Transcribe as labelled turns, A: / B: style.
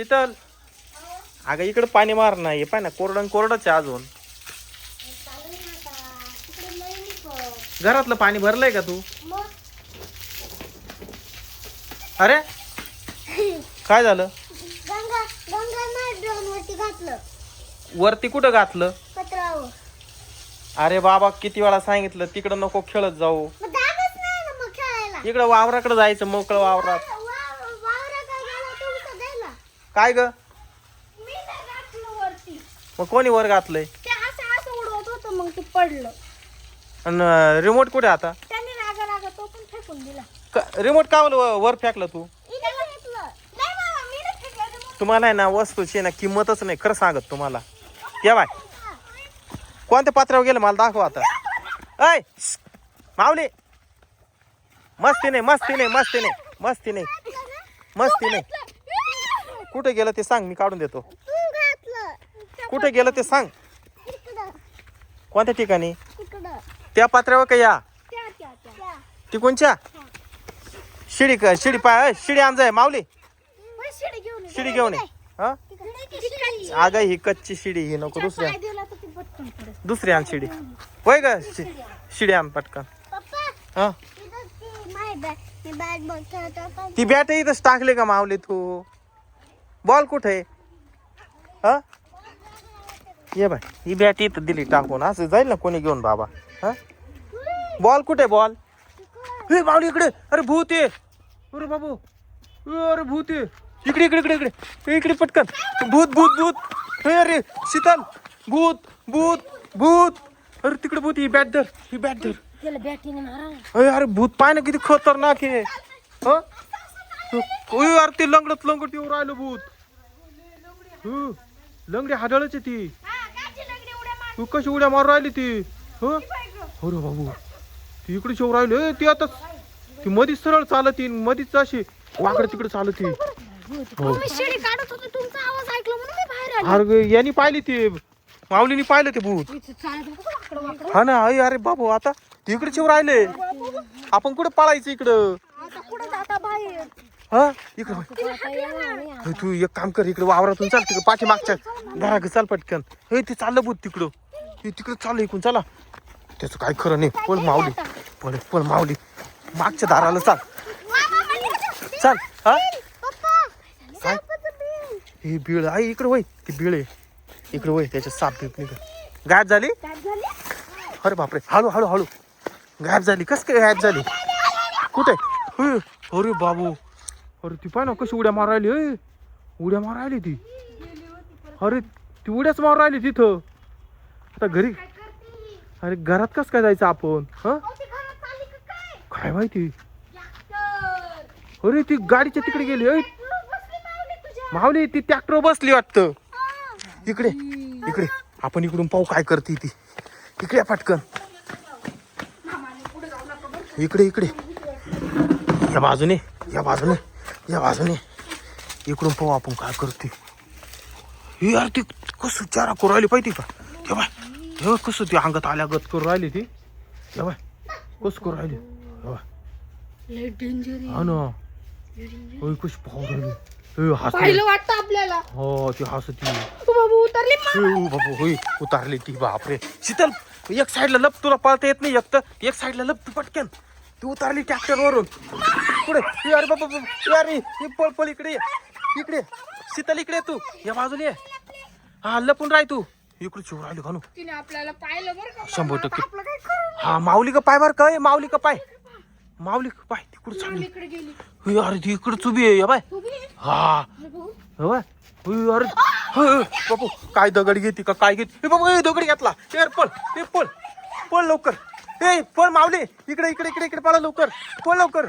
A: शीतल. अगं इकडे पाणी मार ना हे पाय ना कोरडं कोरडच आहे अजून.
B: नाही.
A: घरातलं पाणी भरलंय का तू? अरे काय झालं?
B: गंगा गंगा नाही ड्रोन वरती घातलं
A: वरती कुठं घातलं?
B: पत्रावर
A: अरे बाबा किती वेळा सांगितलं तिकडं नको खेळत जाऊ.
B: मग जागच नाही ना मग खेळायला.
A: इकडं वावराकडे जायचं मोकळं वावरात
B: काय गेला तुमचं द्यायला
A: काय ग?
B: मी नाही घातलं वरती.
A: मग कोणी वर घातलंय?
B: ते असं असं उडवत होतं मग ते पडलं.
A: आणि रिमोट कुठे आता?
B: त्याने रागा रागा तो पण फेकून दिला.
A: रिमोट का वर वर फेकलं तू?
B: इथे घेतलं नाही बाबा मी नाही फेकलं रे मग.
A: तुम्हाला आहे ना वस्तूची आहे ना किंमतच नाही खरं सांगत तुम्हाला. या बाय. कोणत्या पात्रावर गेलं मला दाखव आता. ऐ. माऊली. मस्ती नाही मस्ती नाही मस्ती नाही मस्ती नाही. मस्ती नाही. कुठे गेलं ते सांग मी काढून देतो.
B: तू घातलं.
A: कुठे गेलं ते सांग. कोणत्या ठिकाणी? त्या पात्र्यावर का या?
B: त्या त्या त्या.
A: ती कोणच्या शिडी का शिडी पाय शिडी आण जाय माऊली.
B: पण शिडी घेऊन ये.
A: शिडी घेऊन ये. हा?
B: तिकडे. ती शिडी.
A: अगं ही कच्ची शिडी ही नको दुसऱ्या.
B: पाय दिला तर ती पटकन पडेल.
A: दुसरी आण शिडी. होय ग शि- शिडी. आण पटकन.
B: पप्पा
A: हा?
B: इथं ती माय बॅग मी बॅट बॉल खेळत होता.
A: ती बॅट इथंच टाकली का मावली तू? बॉल कुठे? हा? ये बाय ही बॅट इथं दिली टाकून. असं जाईल ना कोणी घेऊन बाबा. हा? बॉल कुठे बॉल? हे मावली इकडे. अरे भूत आहे अरे बाबू. अरे भूत आहे इकडे इकडे इकडे इकडे. इकडे पटकन. भूत भूत भूत. हे अरे शीतल. भूत भूत भूत. अरे तिकडे भूत ही बॅट धर. ही बॅट धर. अरे अरे भूत पाय ना किती खतरनाक आहे. हं? अरे ते लंगडत लंगडत येऊ राहिलं भूत. हं, लंगडी हाडळच आहे ती तू कशी उड्या मारू राहिली ती? हं? अरे बाबू. ती इकडे शेव राहिली. ती आता ती मधीच सरळ चालत ती मधीच अशी वाकडे तिकडे चालत. ती हो अरे यांनी पाहिली ती. माऊलीनी पाहिलं ते भूत. हा ना अरे बाबू आता ती इकडे शेव राहिले. आपण कुठे पळायचं इकडं
B: आता कुठं जाता बाहेर
A: हा? इकडे. हे तू एक काम कर इकडे वावरातून चाल तिकडे पाठीमागच्या घरा चाल पटकन. हे ते चाललं बुत तिकडं. हे तिकडे चाललं इकडून चला. त्याचं काय खरं नाही. पळ माऊली. पळ पळ माऊली. मागच्या दाराला चाल. चाल हा?
B: पप्पा
A: काय. ही बिळ आहे इकडे वय. ती बिळ आहे. इकडे वय त्याच्या साप बीप निघ गायब झाली? अरे बापरे. हळू हळू हळू. गायब झाली? कस काय गायब झाली? कुठे. अरे बाबू. अरे ती पाय ना कशी उड्या मार राहिली ए. उड्या मार राहिली ती. अरे ती उड्याच मार राहिली तिथं. आता घरी अरे घरात कस काय जायचं आपण ह?
B: काय?
A: माहिती. अरे ती गाडीच्या तिकडे गेली
B: तुझ्या.
A: माऊली ती ट्रॅक्टर बसली वाटतं. इकडे इकडे. आपण इकडून पाहू काय करते ती. इकडे पटकन. इकडे इकडे. या बाजूने या बाजूने. या बाजूने. इकडून पाहू आपण काय करते ही यार ती कसं चारा करू राहिली पाहिजे का? हे बाय हे कसं ती अंगात आल्यागत करू राहिली ती? हे बाय कसं करू राहिली? हे ना. होय कशी पाहू राहिली? हे
B: वाटतं आपल्याला.
A: हो ती हसती.
B: तू बाबू
A: होय उतारली ती बापरे. शीतल एक साईडला लप तुला पळता येत नाही एक तर एक साईडला लप तू पटकन. ती उतारली ट्रॅक्टर पुढे. ए, अरे बाबा बाबा, ए, अरे पळ पळ इकडे ये. इकडे ये. शीतल इकडे ये तू. या बाजूला ये. हा लपून राह तू. इकडे शिव राहिली खानू
B: तिने आपल्याला पाहिलं बरं का?
A: शंभर टक्के.
B: आपलं काय करू
A: हा माऊली का पाय बर काय माऊली का पाय. माऊली का पाय तिकडे चालली.
B: इकडे गेली.
A: ए, अरे ती इकडे उभी आहे या बाय. हा.
B: बघू.
A: होय होय, अरे होय, बापू काय दगड घेते का काय घेते? ए बाबू ए दगड घेतला. ए पळ ए पळ पळ लवकर. ए पळ मावले इकडे इकडे इकडे इकडे पळा लवकर. पळ लवकर.